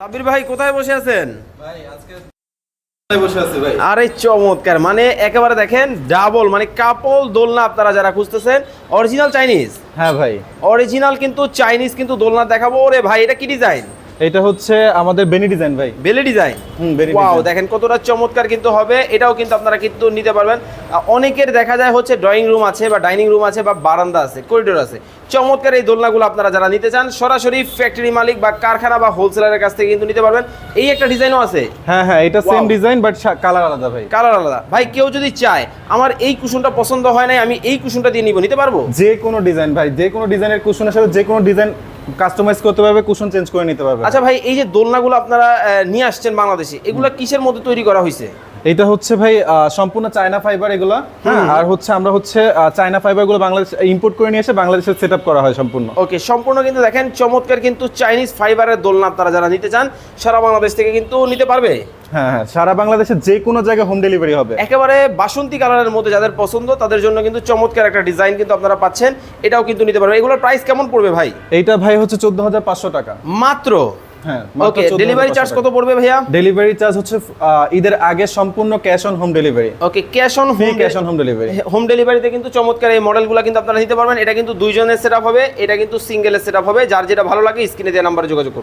সাব্বির ভাই কোথায় বসে আছেন? ভাই আজকে বসে আছি আরে চমৎকার মানে একেবারে দেখেন ডাবল মানে কাপল দোলনা আপনারা যারা খুঁজতেছেন অরিজিনাল চাইনিজ হ্যাঁ ভাই। অরিজিনাল কিন্তু চাইনিজ কিন্তু দোলনা দেখাবো ওরে ভাই এটা কি ডিজাইন এটা হচ্ছে আমাদের বেনি ডিজাইন ভাই। বেলে ডিজাইন ওয়াও দেখেন কতটা চমৎকার কিন্তু হবে। এটাও কিন্তু আপনারা কিন্তু নিতে পারবেন। অনেকের দেখা যায় হচ্ছে ড্রয়িং রুম আছে বা ডাইনিং রুম আছে বা বারান্দা আছে করিডোর আছে। চমৎকার এই দোলনাগুলো আপনারা যারা নিতে চান সরাসরি ফ্যাক্টরি মালিক বা কারখানা বা হোলসেলারের কাছ থেকে কিন্তু নিতে পারবেন। এই একটা ডিজাইনও আছে। হ্যাঁ হ্যাঁ এটা সেম ডিজাইন বাট কালার আলাদা ভাই। কালার আলাদা। ভাই কেউ যদি চায় আমার এই কুশনটা পছন্দ হয় নাই আমি এই কুশনটা দিয়ে নিব। নিতে পারব? যে কোনো ডিজাইন ভাই যে কোনো ডিজাইনের কুশনের সাথে যে কোনো ডিজাইন কাস্টমাইজ করতে পারবে কুশন চেঞ্জ করে নিতে পারবে। আচ্ছা ভাই, এই যে দোলনাগুলো আপনারা নিয়ে আসছেন বাংলাদেশে, এগুলো কিসের মধ্যে তৈরি করা হয়েছে এটা হচ্ছে ভাই সম্পূর্ণ চায়না ফাইবার এগুলা আর হচ্ছে আমরা হচ্ছে চায়না ফাইবারগুলো বাংলাদেশ ইম্পোর্ট করে নিয়ে এসে বাংলাদেশে সেট আপ করা হয় সম্পূর্ণ। ওকে সম্পূর্ণ কিন্তু দেখেন চমৎকার কিন্তু চাইনিজ ফাইবারের দোলনা আপনারা যারা নিতে চান সারা বাংলাদেশ থেকে কিন্তু নিতে পারবে। হ্যাঁ হ্যাঁ সারা বাংলাদেশে যে কোনো জায়গায় হোম ডেলিভারি হবে। একেবারে বাসন্তী কালারের মধ্যে যাদের পছন্দ তাদের জন্য কিন্তু চমৎকার একটা ডিজাইন কিন্তু আপনারা পাচ্ছেন এটাও কিন্তু নিতে পারবেন এগুলোর প্রাইস কেমন পড়বে ভাই? এইটা ভাই হচ্ছে চোদ্দ হাজার পাঁচশো টাকা। মাত্র হ্যাঁ ওকে ডেলিভারি চার্জ কত পড়বে ভাইয়া? ডেলিভারি চার্জ হচ্ছে ঈদের আগে সম্পূর্ণ cash on home delivery okay cash on home cash on home delivery home ডেলিভারিতে কিন্তু চমৎকার এই মডেলগুলো কিন্তু আপনারা নিতে পারবেন। এটা কিন্তু দুইজনের সেট হবে এটা কিন্তু সিঙ্গেলের সেট হবে। যার যেটা ভালো লাগে স্ক্রিনে দেওয়া নাম্বারে যোগাযোগ করুন।